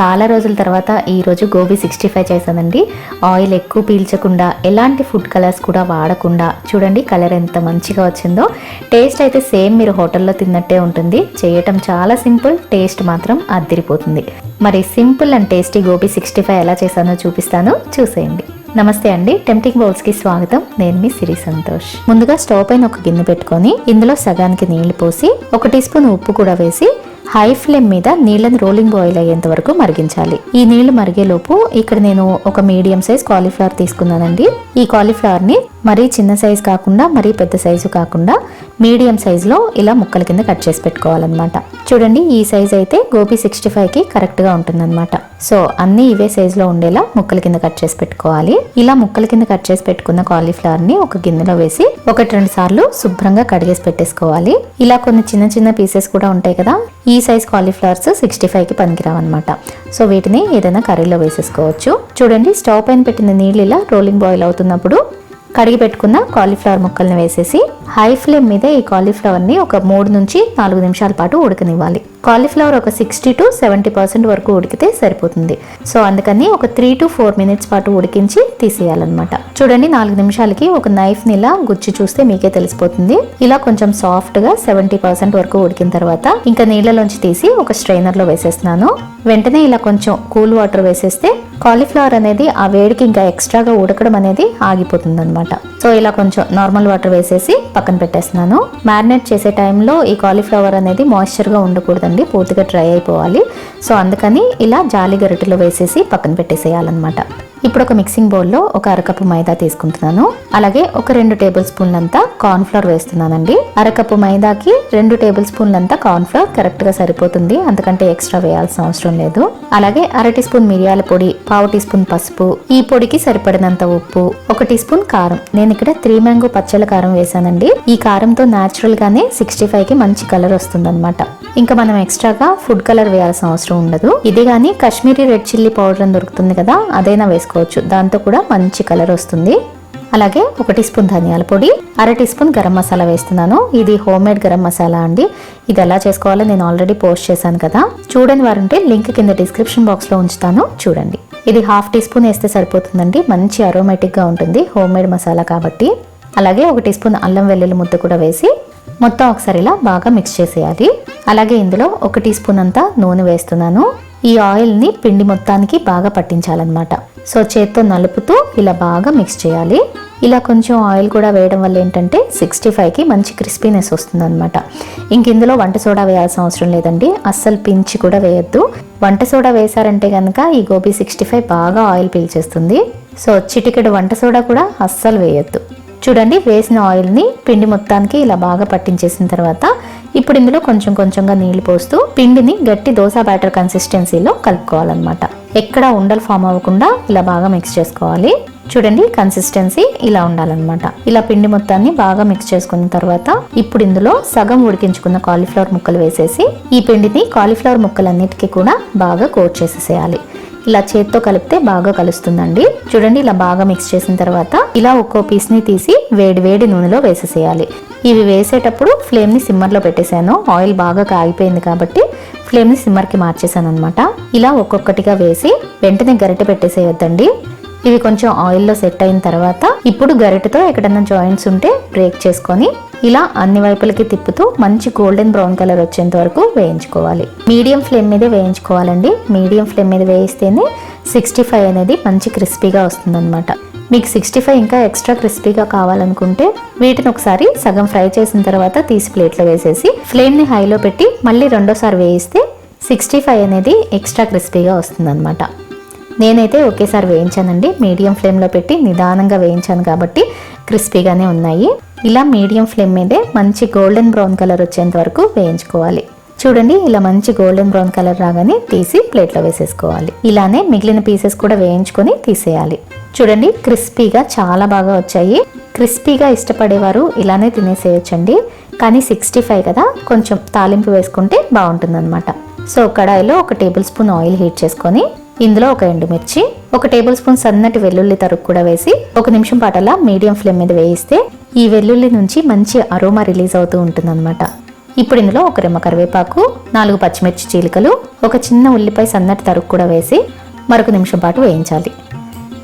చాలా రోజుల తర్వాత ఈరోజు గోబీ సిక్స్టీ ఫైవ్ చేశానండి. ఆయిల్ ఎక్కువ పీల్చకుండా ఎలాంటి ఫుడ్ కలర్స్ కూడా వాడకుండా చూడండి కలర్ ఎంత మంచిగా వచ్చిందో. టేస్ట్ అయితే సేమ్ మీరు హోటల్లో తిన్నట్టే ఉంటుంది. చేయటం చాలా సింపుల్ టేస్ట్ మాత్రం అద్దరిపోతుంది. మరి simple and tasty gobi sixty five ఎలా చేశానో చూపిస్తాను. చూసేయండి. నమస్తే అండి టెంప్టింగ్ బౌల్స్కి స్వాగతం. నేను మీ సిరి సంతోష్. ముందుగా స్టవ్ పైన ఒక గిన్నె పెట్టుకొని ఇందులో సగానికి నీళ్ళు పోసి ఒక టీ స్పూన్ ఉప్పు కూడా వేసి హై ఫ్లేమ్ మీద నీళ్ళని రోలింగ్ బాయిల్ అయ్యేంత వరకు మరిగించాలి. ఈ నీళ్ళు మరిగేలోపు ఇక్కడ నేను ఒక మీడియం సైజ్ కాలీఫ్లవర్ తీసుకున్నానండి. ఈ కాలీఫ్లవర్ని మరీ చిన్న సైజు కాకుండా మరీ పెద్ద సైజు కాకుండా మీడియం సైజులో ఇలా ముక్కల కింద కట్ చేసి పెట్టుకోవాలన్నమాట. చూడండి ఈ సైజ్ అయితే గోబీ సిక్స్టీ ఫైవ్కి కరెక్ట్గా ఉంటుందన్నమాట. సో అన్నీ ఇవే సైజులో ఉండేలా ముక్కల కింద కట్ చేసి పెట్టుకోవాలి. ఇలా ముక్కల కింద కట్ చేసి పెట్టుకున్న కాలీఫ్లవర్ని ఒక గిన్నెలో వేసి ఒకటి రెండు సార్లు శుభ్రంగా కడిగేసి పెట్టేసుకోవాలి. ఇలా కొన్ని చిన్న చిన్న పీసెస్ కూడా ఉంటాయి కదా ఈ సైజ్ కాలీఫ్లవర్స్ సిక్స్టీ ఫైవ్కి పనికిరావన్నమాట. సో వీటిని ఏదైనా కర్రీలో వేసేసుకోవచ్చు. చూడండి స్టవ్ పైన పెట్టిన నీళ్ళు ఇలా రోలింగ్ బాయిల్ అవుతున్నప్పుడు కడిగి పెట్టుకున్న కాలీఫ్లవర్ ముక్కల్ని వేసేసి హై ఫ్లేమ్ మీద ఈ కాలీఫ్లవర్ని ఒక మూడు నుంచి నాలుగు నిమిషాల పాటు ఉడకనివ్వాలి. కాలీఫ్లవర్ ఒక సిక్స్టీ టు సెవెంటీ పర్సెంట్ వరకు ఉడికితే సరిపోతుంది. సో అందుకని ఒక త్రీ టు ఫోర్ మినిట్స్ పాటు ఉడికించి తీసేయాలన్నమాట. చూడండి నాలుగు నిమిషాలకి ఒక నైఫ్ని ఇలా గుచ్చి చూస్తే మీకే తెలిసిపోతుంది. ఇలా కొంచెం సాఫ్ట్గా సెవెంటీ పర్సెంట్ వరకు ఉడికిన తర్వాత ఇంకా నీళ్ళలోంచి తీసి ఒక స్ట్రైనర్లో వేసేస్తున్నాను. వెంటనే ఇలా కొంచెం కూల్ వాటర్ వేసేస్తే కాలీఫ్లవర్ అనేది ఆ వేడికి ఇంకా ఎక్స్ట్రాగా ఉడకడం అనేది ఆగిపోతుంది అనమాట సో ఇలా కొంచెం నార్మల్ వాటర్ వేసేసి పక్కన పెట్టేస్తున్నాను. మ్యారినేట్ చేసే టైంలో ఈ కాలీఫ్లవర్ అనేది మాయిశ్చర్గా ఉండకూడదండి పూర్తిగా డ్రై అయిపోవాలి. సో అందుకని ఇలా జాలి గరిటెలో వేసేసి పక్కన పెట్టేసేయాలన్నమాట. ఇప్పుడు ఒక మిక్సింగ్ బౌల్లో ఒక అరకప్పు మైదా తీసుకుంటున్నాను. అలాగే ఒక రెండు టేబుల్ స్పూన్లంతా కార్న్ఫ్లవర్ వేస్తున్నానండి. అరకప్పు మైదాకి రెండు టేబుల్ స్పూన్లంతా కార్న్ఫ్లవర్ కరెక్ట్గా సరిపోతుంది. అంతకంటే ఎక్స్ట్రా వేయాల్సిన అవసరం లేదు. అలాగే అర టీ స్పూన్ మిరియాల పొడి పావు టీ స్పూన్ పసుపు ఈ పొడికి సరిపడినంత ఉప్పు ఒక టీ స్పూన్ కారం. నేను ఇక్కడ త్రీ మ్యాంగో పచ్చల కారం వేసానండి ఈ కారంతో న్యాచురల్ గానే సిక్స్టీ ఫైవ్కి మంచి కలర్ వస్తుంది ఇంకా మనం ఎక్స్ట్రాగా ఫుడ్ కలర్ వేయాల్సిన అవసరం ఉండదు. ఇది కానీ కాశ్మీరీ రెడ్ చిల్లీ పౌడర్ అని దొరుకుతుంది కదా అదైనా వేసుకోవచ్చు. దాంతో కూడా మంచి కలర్ వస్తుంది. అలాగే ఒక టీ స్పూన్ ధనియాల పొడి అర టీ స్పూన్ గరం మసాలా వేస్తున్నాను. ఇది హోమ్ మేడ్ గరం మసాలా అండి. ఇది ఎలా చేసుకోవాలో నేను ఆల్రెడీ పోస్ట్ చేశాను కదా. చూడని వారుంటే లింక్ కింద డిస్క్రిప్షన్ బాక్స్లో ఉంచుతాను. చూడండి. ఇది హాఫ్ టీ స్పూన్ వేస్తే సరిపోతుందండి. మంచి అరోమేటిక్గా ఉంటుంది హోమ్ మేడ్ మసాలా కాబట్టి. అలాగే ఒక టీ స్పూన్ అల్లం వెల్లుల్లి ముద్ద కూడా వేసి మొత్తం ఒకసారి ఇలా బాగా మిక్స్ చేసేయాలి. అలాగే ఇందులో ఒక టీ స్పూన్ అంతా నూనె వేస్తున్నాను. ఈ ఆయిల్ని పిండి మొత్తానికి బాగా పట్టించాలన్నమాట. సో చేత్తో నలుపుతూ ఇలా బాగా మిక్స్ చేయాలి. ఇలా కొంచెం ఆయిల్ కూడా వేయడం వల్ల ఏంటంటే సిక్స్టీ ఫైవ్కి మంచి క్రిస్పీనెస్ వస్తుంది అనమాట ఇంక ఇందులో వంట సోడా వేయాల్సిన అవసరం లేదండి. అస్సలు పించి కూడా వేయొద్దు. వంట సోడా వేశారంటే కనుక ఈ గోబీ సిక్స్టీ ఫైవ్ బాగా ఆయిల్ పీల్చేస్తుంది. సో చిటికెడు వంట సోడా కూడా అస్సలు వేయొద్దు. చూడండి వేసిన ఆయిల్ని పిండి మొత్తానికి ఇలా బాగా పట్టించేసిన తర్వాత ఇప్పుడు ఇందులో కొంచెం కొంచెంగా నీళ్ళు పోస్తూ పిండిని గట్టి దోశ బ్యాటర్ కన్సిస్టెన్సీలో కలుపుకోవాలన్నమాట. ఎక్కడ ఉండలు ఫామ్ అవ్వకుండా ఇలా బాగా మిక్స్ చేసుకోవాలి. చూడండి కన్సిస్టెన్సీ ఇలా ఉండాలన్నమాట. ఇలా పిండి మొత్తాన్ని బాగా మిక్స్ చేసుకున్న తర్వాత ఇప్పుడు ఇందులో సగం ఉడికించుకున్న కాలీఫ్లవర్ ముక్కలు వేసేసి ఈ పిండిని కాలీఫ్లవర్ ముక్కలన్నిటికీ కూడా బాగా కోట్ చేసేసేయాలి. ఇలా చేత్తో కలిపితే బాగా కలుస్తుందండి. చూడండి ఇలా బాగా మిక్స్ చేసిన తర్వాత ఇలా ఒక్కో పీస్ని తీసి వేడి వేడి నూనెలో వేసేసేయాలి. ఇవి వేసేటప్పుడు ఫ్లేమ్ని సిమ్మర్లో పెట్టేశాను. ఆయిల్ బాగా కాగిపోయింది కాబట్టి ఫ్లేమ్ని సిమ్మర్కి మార్చేసాను అనమాట ఇలా ఒక్కొక్కటిగా వేసి వెంటనే గరిటె పెట్టేసేయొద్దండి. ఇవి కొంచెం ఆయిల్లో సెట్ అయిన తర్వాత ఇప్పుడు గరిటెతో ఎక్కడన్నా జాయింట్స్ ఉంటే బ్రేక్ చేసుకొని ఇలా అన్ని వైపులకి తిప్పుతూ మంచి గోల్డెన్ బ్రౌన్ కలర్ వచ్చేంత వరకు వేయించుకోవాలి. మీడియం ఫ్లేమ్ మీద వేయించుకోవాలండి. మీడియం ఫ్లేమ్ మీద వేయిస్తేనే సిక్స్టీ ఫైవ్ అనేది మంచి క్రిస్పీగా వస్తుందన్నమాట. మీకు సిక్స్టీ ఫైవ్ ఇంకా ఎక్స్ట్రా క్రిస్పీగా కావాలనుకుంటే వీటిని ఒకసారి సగం ఫ్రై చేసిన తర్వాత తీసి ప్లేట్లో వేసేసి ఫ్లేమ్ని హైలో పెట్టి మళ్ళీ రెండోసారి వేయిస్తే సిక్స్టీ ఫైవ్ అనేది ఎక్స్ట్రా క్రిస్పీగా వస్తుందన్నమాట. నేనైతే ఒకేసారి వేయించానండి. మీడియం ఫ్లేమ్లో పెట్టి నిదానంగా వేయించాను కాబట్టి క్రిస్పీగానే ఉన్నాయి. ఇలా మీడియం ఫ్లేమ్ మీదే మంచి గోల్డెన్ బ్రౌన్ కలర్ వచ్చేంత వరకు వేయించుకోవాలి. చూడండి ఇలా మంచి గోల్డెన్ బ్రౌన్ కలర్ రాగానే తీసి ప్లేట్లో వేసేసుకోవాలి. ఇలానే మిగిలిన పీసెస్ కూడా వేయించుకొని తీసేయాలి. చూడండి క్రిస్పీగా చాలా బాగా వచ్చాయి. క్రిస్పీగా ఇష్టపడేవారు ఇలానే తినేసేయచ్చండి. కానీ సిక్స్టీ ఫైవ్ కదా కొంచెం తాలింపు వేసుకుంటే బాగుంటుందన్నమాట. సో కడాయిలో ఒక టేబుల్ స్పూన్ ఆయిల్ హీట్ చేసుకొని ఇందులో ఒక ఎండుమిర్చి ఒక టేబుల్ స్పూన్ సన్నటి వెల్లుల్లి తరుగు కూడా వేసి ఒక నిమిషం పాటలా మీడియం ఫ్లేమ్ మీద వేయిస్తే ఈ వెల్లుల్లి నుంచి మంచి అరోమా రిలీజ్ అవుతూ ఉంటుందన్నమాట. ఇప్పుడు ఇందులో ఒక రెమ్మ కరివేపాకు నాలుగు పచ్చిమిర్చి చీలికలు ఒక చిన్న ఉల్లిపాయ సన్నటి తరుగు కూడా వేసి మరొక నిమిషం పాటు వేయించాలి.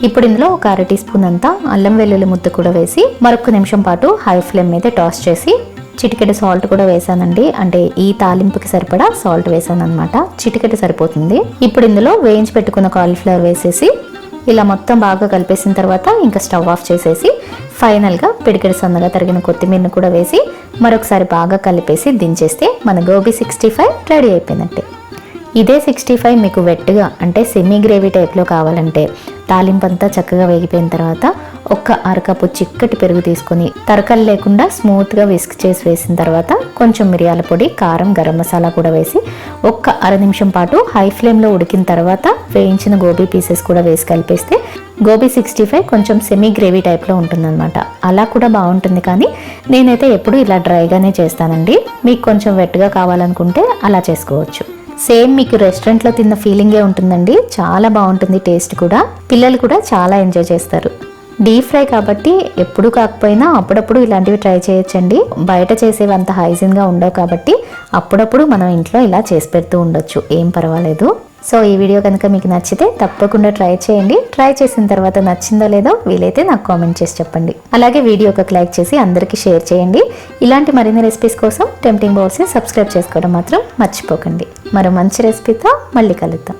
ఇప్పుడు ఇందులో ఒక అర టీ స్పూన్ అంతా అల్లం వెల్లుల్లి ముద్ద కూడా వేసి మరొక నిమిషం పాటు హై ఫ్లేమ్ మీద టాస్ చేసి చిటికెడు సాల్ట్ కూడా వేసానండి. అంటే ఈ తాలింపుకి సరిపడా సాల్ట్ వేసాను అనమాట చిటికెడు సరిపోతుంది. ఇప్పుడు ఇందులో వేయించి పెట్టుకున్న కాలీఫ్లవర్ వేసేసి ఇలా మొత్తం బాగా కలిపేసిన తర్వాత ఇంకా స్టవ్ ఆఫ్ చేసేసి ఫైనల్గా పిడికెడు సన్నగా తరిగిన కొత్తిమీరను కూడా వేసి మరొకసారి బాగా కలిపేసి దించేస్తే మన గోబీ సిక్స్టీ ఫైవ్ రెడీ అయిపోయిందంటే ఇదే సిక్స్టీ ఫైవ్ మీకు వెట్గా అంటే సెమీ గ్రేవీ టైప్లో కావాలంటే తాలింపు అంతా చక్కగా వేగిపోయిన తర్వాత ఒక్క అరకప్పు చిక్కటి పెరుగు తీసుకొని తరకలు లేకుండా స్మూత్గా విస్క్ చేసి వేసిన తర్వాత కొంచెం మిరియాల పొడి కారం గరం మసాలా కూడా వేసి ఒక్క అర నిమిషం పాటు హై ఫ్లేమ్లో ఉడికిన తర్వాత వేయించిన గోబీ పీసెస్ కూడా వేసి కలిపేస్తే గోబీ సిక్స్టీ ఫైవ్ కొంచెం సెమీ గ్రేవీ టైప్లో ఉంటుందన్నమాట. అలా కూడా బాగుంటుంది కానీ నేనైతే ఎప్పుడు ఇలా డ్రైగానే చేస్తానండి. మీకు కొంచెం వెట్గా కావాలనుకుంటే అలా చేసుకోవచ్చు. సేమ్ మీకు రెస్టారెంట్లో తిన్న ఫీలింగే ఉంటుందండి. చాలా బాగుంటుంది టేస్ట్ కూడా. పిల్లలు కూడా చాలా ఎంజాయ్ చేస్తారు. డీప్ ఫ్రై కాబట్టి ఎప్పుడు కాకపోయినా అప్పుడప్పుడు ఇలాంటివి ట్రై చేయొచ్చండి. బయట చేసేవి అంత హైజీన్గా ఉండవు కాబట్టి అప్పుడప్పుడు మనం ఇంట్లో ఇలా చేసి పెడుతూ ఉండొచ్చు. ఏం పర్వాలేదు. సో ఈ వీడియో కనుక మీకు నచ్చితే తప్పకుండా ట్రై చేయండి. ట్రై చేసిన తర్వాత నచ్చిందో లేదో వీలైతే నాకు కామెంట్ చేసి చెప్పండి. అలాగే వీడియో ఒక లైక్ చేసి అందరికీ షేర్ చేయండి. ఇలాంటి మరిన్ని రెసిపీస్ కోసం టెంప్టింగ్ బౌల్స్ని సబ్స్క్రైబ్ చేసుకోవడం మాత్రం మర్చిపోకండి. మరో మంచి రెసిపీతో మళ్ళీ కలుద్దాం.